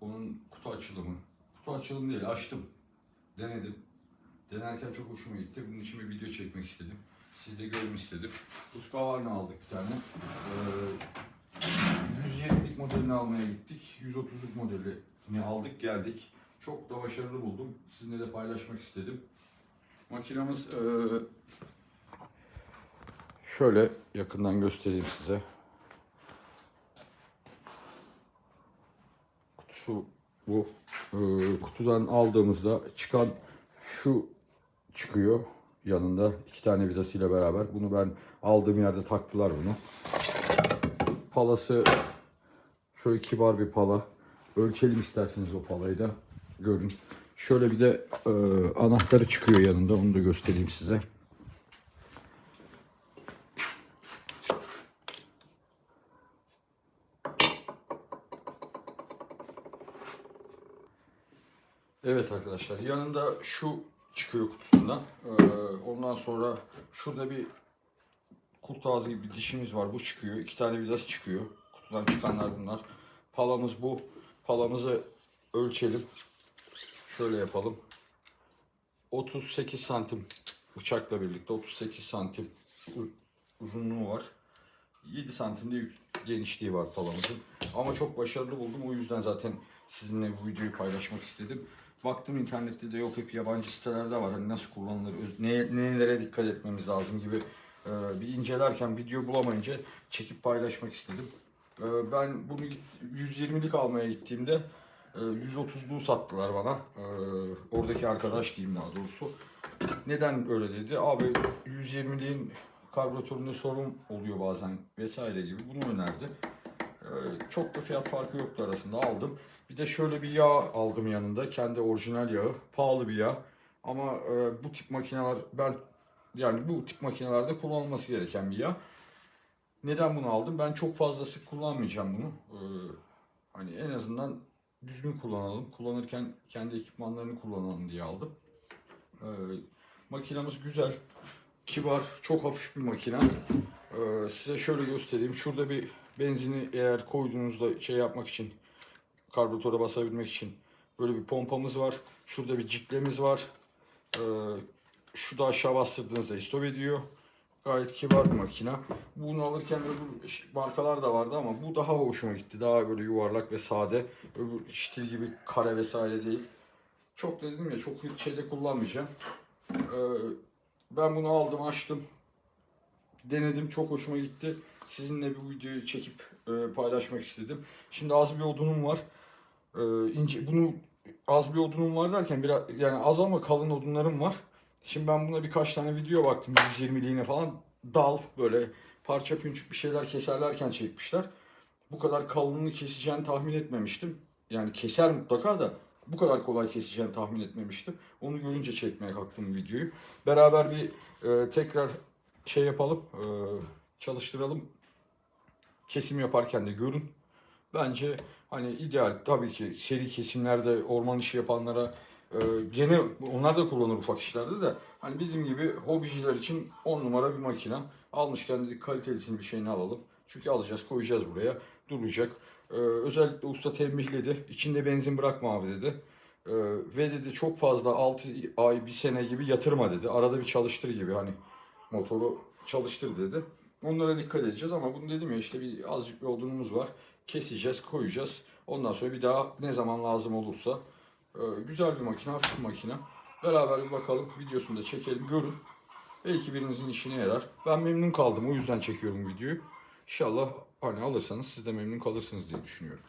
Onun kutu açılımı. Kutu açılımı değil, açtım. Denedim. Denerken çok hoşuma gitti. Bunun için bir video çekmek istedim. Siz de görün istedim. Husqvarna aldık bir tane. Ee, 120'lik modelini almaya gittik. 130'luk modelini aldık geldik. Çok da başarılı buldum. Sizinle de paylaşmak istedim. Makinamız e, şöyle yakından göstereyim size. Kutusu bu. Ee, kutudan aldığımızda çıkan şu çıkıyor yanında iki tane vidasıyla beraber. Bunu ben aldığım yerde taktılar bunu. Palası şöyle kibar bir pala. Ölçelim isterseniz o palayı da görün. Şöyle bir de e, anahtarı çıkıyor yanında. Onu da göstereyim size. Evet arkadaşlar yanında şu çıkıyor kutusundan. Ee, ondan sonra şurada bir kurt ağzı gibi bir dişimiz var. Bu çıkıyor. İki tane vidası çıkıyor. Kutudan çıkanlar bunlar. Palamız bu. Palamızı ölçelim. Şöyle yapalım. 38 santim bıçakla birlikte 38 santim uzunluğu var. 7 santimde genişliği var palamızın. Ama çok başarılı buldum. O yüzden zaten sizinle bu videoyu paylaşmak istedim. Baktım internette de yok hep yabancı sitelerde var. Hani nasıl kullanılır, neye, nelere dikkat etmemiz lazım gibi e, bir incelerken video bulamayınca çekip paylaşmak istedim. E, ben bunu git- 120'lik almaya gittiğimde e, 130'luğu sattılar bana. E, oradaki arkadaş diyeyim daha doğrusu. Neden öyle dedi? Abi 120'liğin karbüratöründe sorun oluyor bazen vesaire gibi bunu önerdi. Ee, çok da fiyat farkı yoktu arasında aldım. Bir de şöyle bir yağ aldım yanında. Kendi orijinal yağı. Pahalı bir yağ. Ama e, bu tip makineler ben yani bu tip makinelerde kullanılması gereken bir yağ. Neden bunu aldım? Ben çok fazla sık kullanmayacağım bunu. Ee, hani en azından düzgün kullanalım. Kullanırken kendi ekipmanlarını kullanalım diye aldım. Ee, makinamız güzel. Kibar, çok hafif bir makine. Ee, size şöyle göstereyim. Şurada bir benzini eğer koyduğunuzda şey yapmak için, karbüratöre basabilmek için böyle bir pompamız var. Şurada bir ciklemiz var. Ee, şu da aşağı bastırdığınızda istop ediyor. Gayet kibar bir makine. Bunu alırken öbür markalar da vardı ama bu daha hoşuma gitti. Daha böyle yuvarlak ve sade. Öbür ştil gibi kare vesaire değil. Çok dedim ya çok şeyde kullanmayacağım. Ee, ben bunu aldım açtım. Denedim çok hoşuma gitti. Sizinle bu videoyu çekip e, paylaşmak istedim. Şimdi az bir odunum var. E, ince, bunu az bir odunum var derken biraz yani az ama kalın odunlarım var. Şimdi ben buna birkaç tane video baktım 120'liğine falan dal böyle parça pünçük bir şeyler keserlerken çekmişler. Bu kadar kalınlığı keseceğini tahmin etmemiştim. Yani keser mutlaka da bu kadar kolay keseceğini tahmin etmemiştim. Onu görünce çekmeye kalktım videoyu. Beraber bir e, tekrar şey yapalım, e, çalıştıralım. Kesim yaparken de görün. Bence hani ideal tabii ki seri kesimlerde orman işi yapanlara e, gene onlar da kullanır ufak işlerde de hani bizim gibi hobiciler için 10 numara bir makine. Almışken dedik kalitelisini bir şeyini alalım. Çünkü alacağız koyacağız buraya duracak. E, özellikle usta tembihledi. İçinde benzin bırakma abi dedi. E, ve dedi çok fazla 6 ay bir sene gibi yatırma dedi. Arada bir çalıştır gibi hani motoru çalıştır dedi. Onlara dikkat edeceğiz ama bunu dedim ya işte bir azıcık bir odunumuz var. Keseceğiz, koyacağız. Ondan sonra bir daha ne zaman lazım olursa. Ee, güzel bir makine, hafif bir makine. Beraber bir bakalım, videosunu da çekelim, görün. Belki birinizin işine yarar. Ben memnun kaldım, o yüzden çekiyorum videoyu. İnşallah hani alırsanız siz de memnun kalırsınız diye düşünüyorum.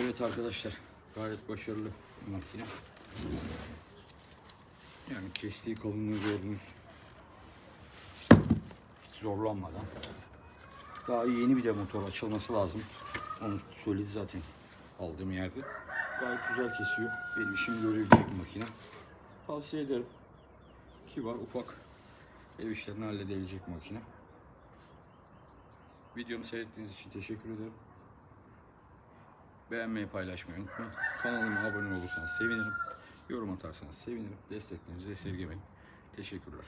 Evet arkadaşlar gayet başarılı makine. Yani kestiği kalınlığı gördünüz. Hiç zorlanmadan. Daha yeni bir de motor açılması lazım. Onu söyledi zaten aldığım yerde. Gayet güzel kesiyor. Benim işimi görebilecek makine. Tavsiye ederim. Kibar, ufak ev işlerini halledebilecek makine. Videomu seyrettiğiniz için teşekkür ederim. Beğenmeyi, paylaşmayı unutmayın. Kanalıma abone olursanız sevinirim. Yorum atarsanız sevinirim. Desteklerinizi esirgemeyin. Teşekkürler.